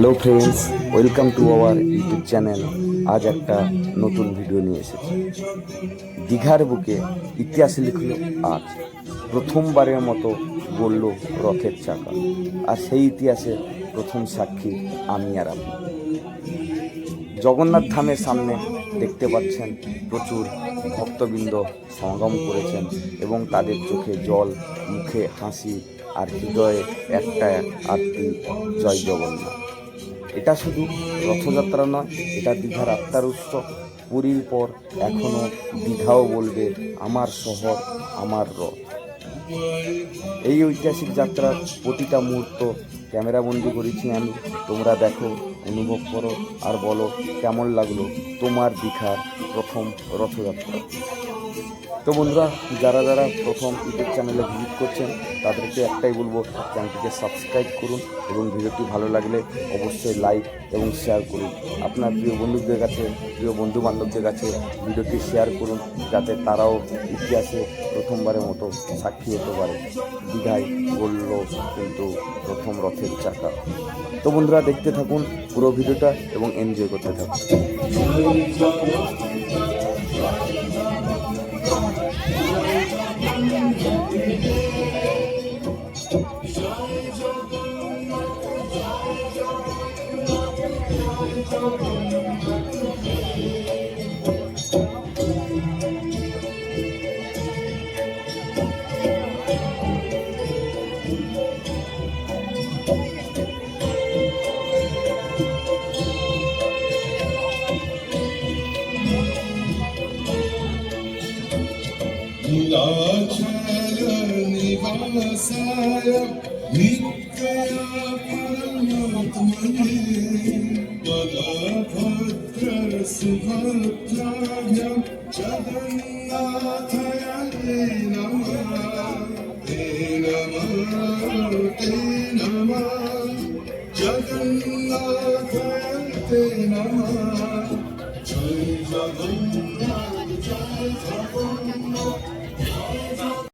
Hello friends welcome to our YouTube channel আজ একটা নতুন ভিডিও নিয়ে এসেছি। দীঘার বুকে ইতিহাস লিখল আজ। প্রথমবারের মতো বলল রথের চাকা। আর সেই ইতিহাসে প্রথম সাক্ষী আমি আর আপনি। জগন্নাথ ধামের সামনে দেখতে পাচ্ছেন প্রচুর ভক্তবৃন্দ সমাগম করেছেন এবং তাদের চোখে জল, মুখে হাসি আর হৃদয়ে একটা আরতি। জয় জগন্নাথ। এটা শুধু রথযাত্রা নয়, এটা দীঘার আত্মার উৎসব। পুরীর পর এখনও দীঘাও বলবে আমার শহর, আমার রথ। এই ঐতিহাসিক যাত্রার প্রতিটা মুহূর্ত ক্যামেরাবন্দি করেছি আমি। তোমরা দেখো, অনুভব করো আর বলো কেমন লাগল তোমার দীঘার প্রথম রথযাত্রা। তো বন্ধুরা, যারা যারা প্রথম ইউটিউব চ্যানেলে ভিজিট করছেন, তাদেরকে একটাই বলব, চ্যানেলটিকে সাবস্ক্রাইব করুন এবং ভিডিওটি ভালো লাগলে অবশ্যই লাইক এবং শেয়ার করুন। আপনার প্রিয় বন্ধুদের কাছে, প্রিয় বন্ধু বান্ধবদের কাছে ভিডিওটি শেয়ার করুন, যাতে তারাও ইতিহাসে প্রথমবারের মতো সাক্ষী হতে পারে। দীঘায় বলল কিন্তু প্রথম রথের চাকা। তো বন্ধুরা, দেখতে থাকুন পুরো ভিডিওটা এবং এনজয় করতে থাকুন। Nila Charan Nivasaya Nila Jai Jagannath, Jai Jagannath.